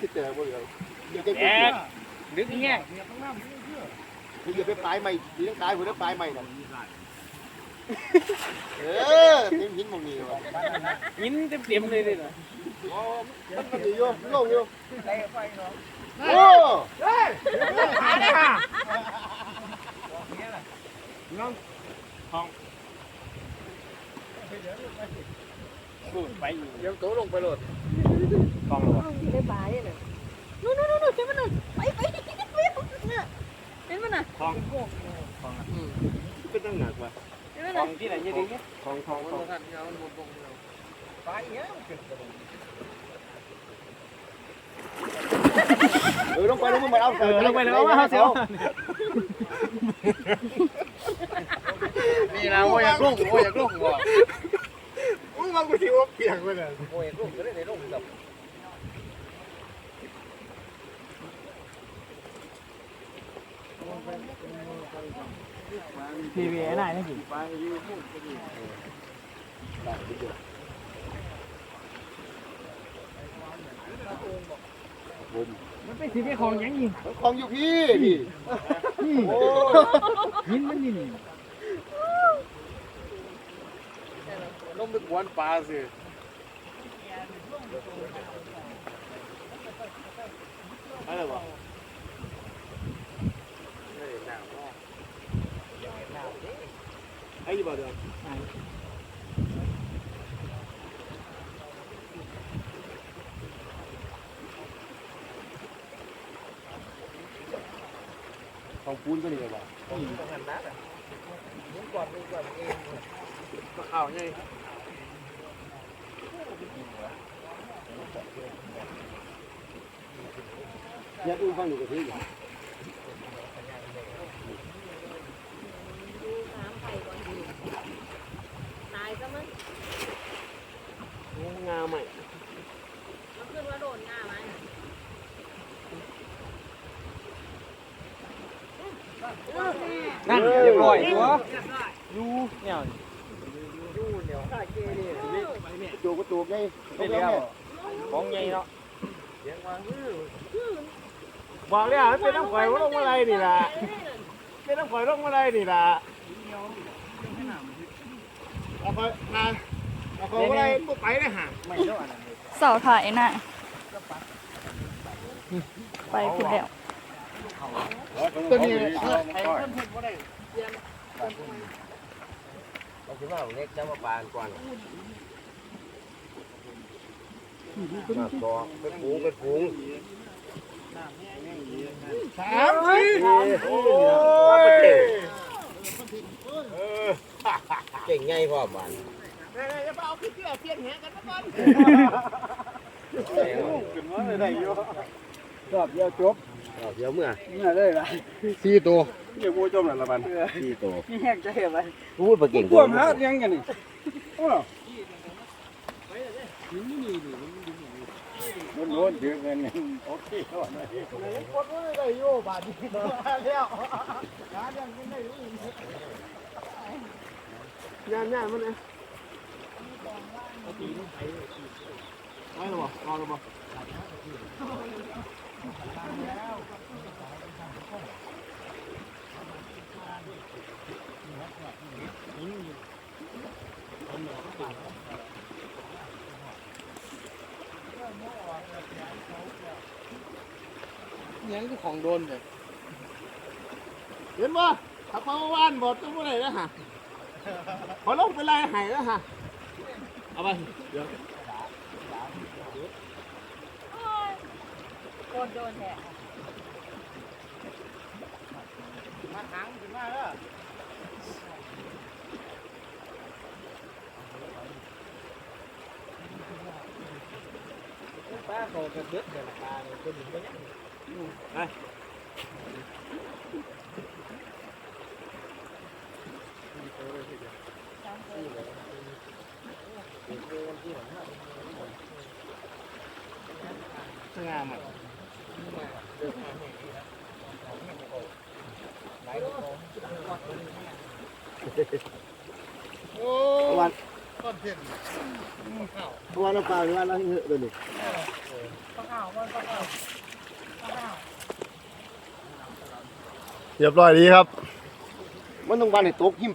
สิแต่บ่เหลือเดี๋ยวจะแตกดึกเงี้ยอย่าไปปลายใหม่ดีต้องตายหัวได้ปลายใหม่น่ะเออเต็มหินมองนี่ว่ะยินเต็มเต็มเลยเลยนะอ๋อมันมันอยู่อยู่ลงอยู่โอ้กูไปอยู่ยังโตลงไปโลดกองหรอได้ปลาเนี่ยน่ะนู่นนู่นนู่นเห็นมันน่ะไปไปไปน่ะเห็นมันน่ะกองเป็นตั้งหนักว่ะเห็นมันกอน่ะงที่ไหนยี่ดิเนี่ยของของของไปเงี้ยเออลงไปลงมาเอาเออลงไปแล้วว่าเสียวนี่นะโอ้ยอยากลงโอ้ยอยากลงว่ะ มึงมากูสิว่าเปียกไปเลยโอ้ยลูกก็ได้ในลูกกับทีวีไหนนี่กี่มันเป็นทีวีของยังยิงของอยู่พี่พี่โอ้ยินมันนี่นี่ ลงไปกวนปลาสิอะไรวะไอ้ยี่บ้าเดียวของปูนก็นี่เล ยัดอุ้งฟังอยู่กับที่อยู่ดูน้ำไข่ก่อนดีตายซะมั้งงาใหม่มันขึ้นว่าโดนง่าไหมนั่นเรียบร้อยตัวยูเนี่ยจูกระตูกไงไม่เลี้ยว ของใหญ่เนาะบอกแล้วมันเป็นน้ำข่อยว่าลงมาไรนี่ล่ะเป็นน้ำข่อยลงมาไรนี่ล่ะเอาไปมาเอาเขาอะไรบุไปเลยฮะเสาถ่ายน่ะไปคุณแล้วตัวนี้เราคิดว่าเล็กจะมาปานก่อน มาต่อเป็นฝูงเป็นฝูงสามสี่โอ้ยเก่งไงพ่อบ้านรอบเดียวจบเดี๋ยวเมื่อนี่เลยล่ะสี่ตัวเดี๋ยวกูจมหลังละบันที่โตนี่แห้งใจไปพูดไปเก่งกวมฮะยังกันนี่โอ้ โน้นเยอะเงินโอเคเลยคนไม่ได้โยบาทดีแล้วงานยังไม่ได้งานยานมันเนะไม่หรอรอหรือ เปล่ายังคือของโดนเลยเห็นป่ะขับมาเมื่อวานบอกต้องเมื่อไหร่แล้วฮะขอลงไปไล่หายแล้วฮะเอาไปเดี๋ยวโดนโดนแท้มาหางขึ้นมาแล้วป้าโตกันเยอะเกินปลาเนี่ยคนหนึ่งก็เนี่ยงามอะโอ้วันก้อนเทียนวันน้ำปลาวันละเหอะเลยนี่ เรียบร้อยดีครับ มันต้องบานให้ตกหิม